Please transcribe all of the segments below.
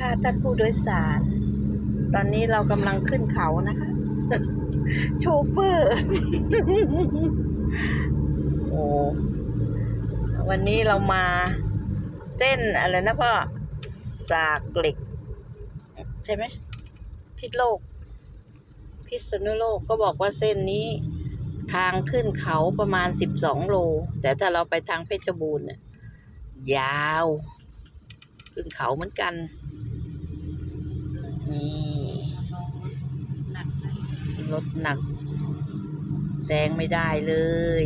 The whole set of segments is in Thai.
ค่ะท่านผู้โดยสาร ตอนนี้เรากำลังขึ้นเขานะคะ โชเฟอร์ โอ้วันนี้เรามาเส้นอะไรนะพ่อ สากเหล็ก ใช่ไหม พิษโลก พิษณุโลกก็บอกว่าเส้นนี้ทางขึ้นเขาประมาณสิบสองโล แต่ถ้าเราไปทางเพชรบูรณ์ยาว ขึ้นเขาเหมือนกัน นี่รถหนัก แซงไม่ได้เลย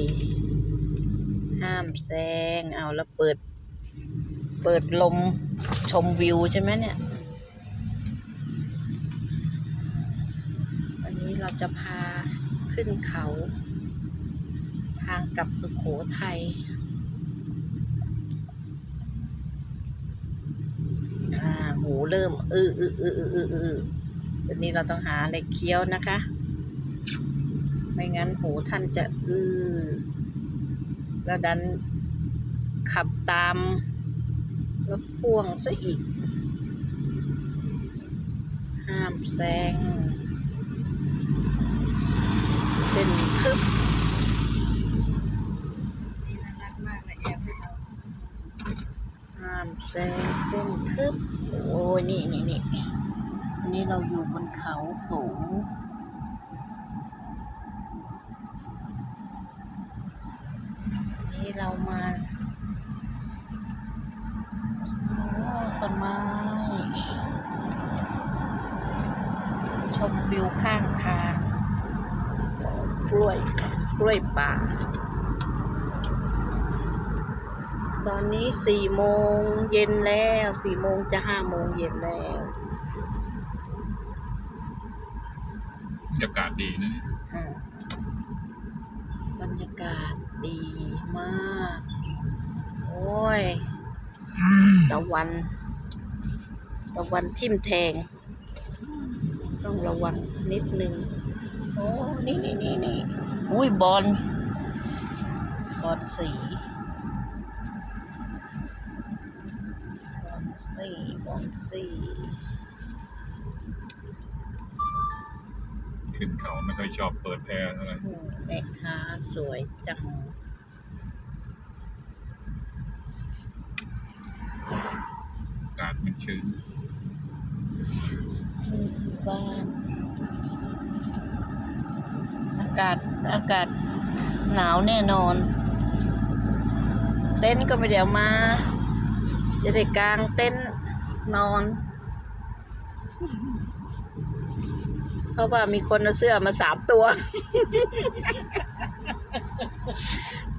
ห้ามแซง เอาแล้วเปิด เปิดลมชมวิวใช่ไหมเนี่ยวันนี้เราจะพาขึ้นเขา ทางกลับสุขโขทัย อ่า หูเริ่มอืออืออืออืออือตอนนี้เราต้องหาอะไรเคี้ยวนะคะ ไม่งั้นหูท่านจะอือแล้วดันขับตามรถพ่วงซะอีก ห้ามแซง เส้นทึบห้ามแซงเส้นทึบ ยนี่นี่นี่นนี้เราอยู่บนเขาสูง นี่เรามาโอ้ต้นไม้ ชมวิวข้างทาง กล้วย กล้วยป่า ตอนนี้สี่โมงเย็นแล้วสี่โมงจะห้าโมงเย็นแล้วบรรยากาศดีนะเนี่ยอ่าบรรยากาศดีมาก โอ้ยตะวันตะวันทิ่มแทง ต้องระวังนิดนึง โอ้ นี่นี่นี่นี่อุ้ยบอลบอลสี บอล สีบอลสีขึ้นเขาไม่ค่อยชอบเปิดแอร์เท่าไหร่โอ้แม่ค้าสวยจังอากาศมันชื้นบ้านอากาศอากาศหนาวแน่นอน เต็นท์ก็ไม่เดี๋ยวมา จะได้กางเต็นท์นอน เพราะว่ามีคนเอาเสื้อมาสามตัว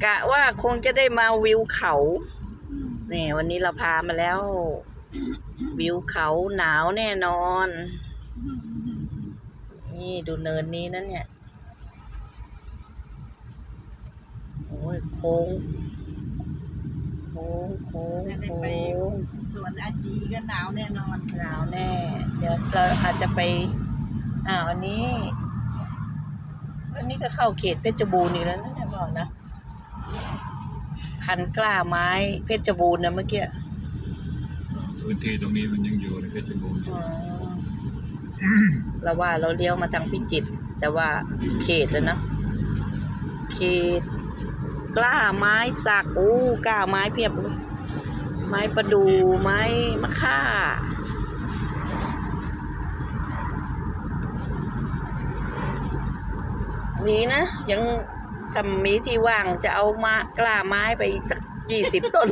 กะว่าคงจะได้มาวิวเขา เนี่ยวันนี้เราพามาแล้ว วิวเขาหนาวแน่นอน นี่ดูเนินนี้นะเนี่ย โอ้ยโค้ง ค้งโค้งโค้งสวนอาจีก็หนาวแน่นอน หนาวแน่ เดี๋ยวเราอาจจะไปอ่าวันนี้วันนี้ก็เข้าเขตเพชรบูรณ์อีกแล้วนะจะบอกนะพันกล้าไม้เพชรบูรณ์นะเมื่อกี้พื้นที่ตรงนี้มันยังอยู่ในเพชรบูรณ์เราว่าเราเลี้ยวมาทางพิจิตรแต่ว่าเขตแล้วนะเขต กล้าไม้สักโอ้กล้าไม้เพียบเลยไม้ประดูไม้มะค่านี้นะ ยังทำมีที่ว่างจะเอามากล้าไม้ไปอีกสักยี่สิบต้น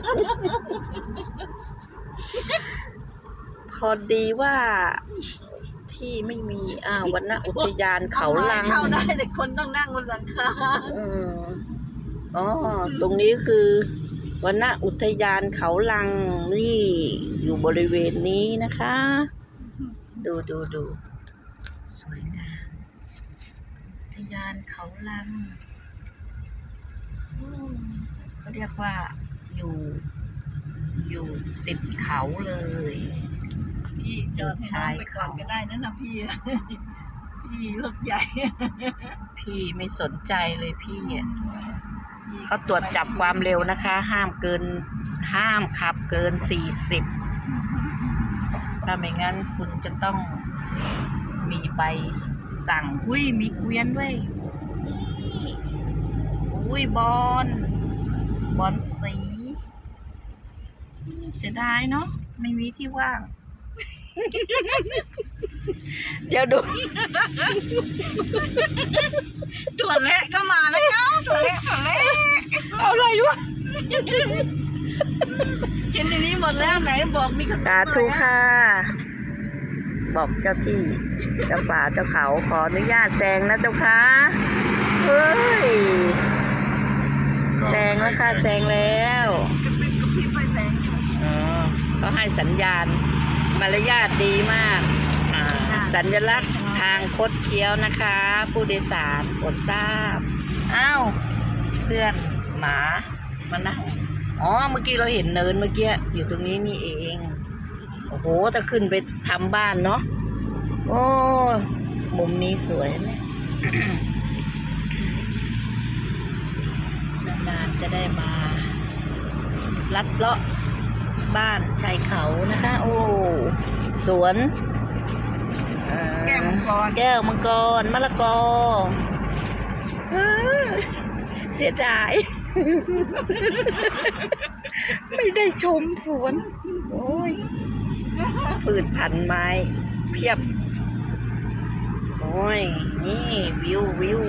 พอดีว่าที่ไม่มีอ่าวรรณอุทยานเขาลังเข้าได้แต่คนต้องนั่งบนหลังคา อืมอ๋อ ตรงนี้คือวรรณอุทยานเขาลังนี่อยู่บริเวณนี้นะคะ ดูดูดูสวยงามอุทยานเขาลังอืมเขาเรียกว่าอยู่อยู่ติดเขาเลย พี่จอดให้น้องไปก่อนก็ได้นั่นนะพี่ พี่รถใหญ่ พี่ไม่สนใจเลยพี่อะ เขาตรวจจับความเร็วนะคะ ห้ามเกินห้ามขับเกินสี่สิบถ้าไม่งั้นคุณจะต้องมีใบสั่ง อุ้ยมีเกวียนด้วย อุ้ยบอลบอลสี เสียดายเนาะไม่มีที่ว่าง เดี๋ยวดูถั่วเละก็มาแล้วถั่วเละถั่วเละอะไรวะกินในนี้หมดแล้วไหนบอกมีกระสาธุค่ะ บอกเจ้าที่ เจ้าป่าเจ้าเขาขออนุญาตแซงนะเจ้าค่ะเฮ้ยแซงแล้วค่ะแซงแล้วกระพริบกระพริบไฟแสงอ๋อเขาให้สัญญาณ มารยาทดีมากอ่าสัญลักษณ์ทางคดเคี้ยวนะคะ ผู้โดยสารโปรดทราบ อ้าวเพื่อนหมามานั่งอ๋อเมื่อกี้เราเห็นเนินเมื่อกี้อยู่ตรงนี้นี่เอง โอ้โหถ้าขึ้นไปทำบ้านเนาะโอ้มุมนี้สวยนะนานๆจะได้มา ลัดเลาะ บ้านชายเขานะคะ โอ้สวนเอ่อแก้วมังกรแก้วมังกรมะละกอเอ้อเสียดาย ไม่ได้ชมสวน โอ้ยพืชพันธุ์ไม้ เพียบ โอ้ย นี่ วิววิว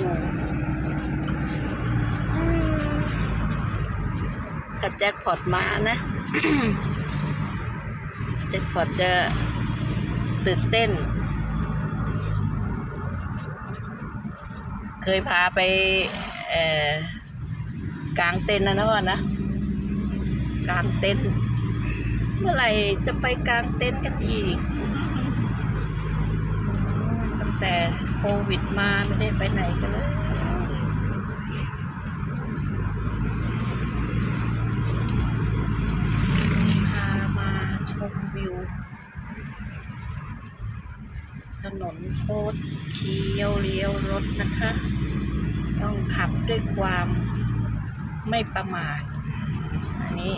ถ้าแจ็คพอตมานะแจ็คพอตจะตื่นเต้น เคยพาไปกลางเต็นท์นะนะพ่อนะกลางเต็นท์เมื่อไหร่จะไปกลางเต็นท์กันอีก ตั้งแต่โควิดมาไม่ได้ไปไหนกันเลย พามาช มวิว ถนนโคตรเคี้ยวเลี้ยวรถนะคะ ต้องขับด้วยความไม่ประมาท อันนี้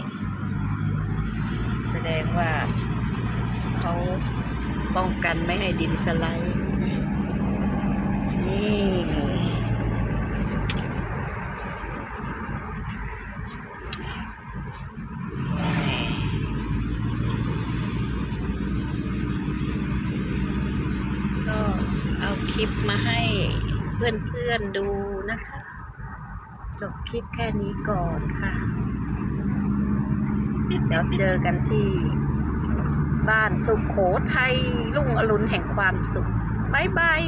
แสดงว่าเขาป้องกันไม่ให้ดินสไลด์ นี่ ก็เอาค ลิปมาให้เพื่อนๆดูนะคะ จบคลิปแค่นี้ก่อนค่ะ เดี๋ยวเจอกันที่บ้านสุขโขทัยรุ่งอรุณแห่งความสุข บ๊ายบาย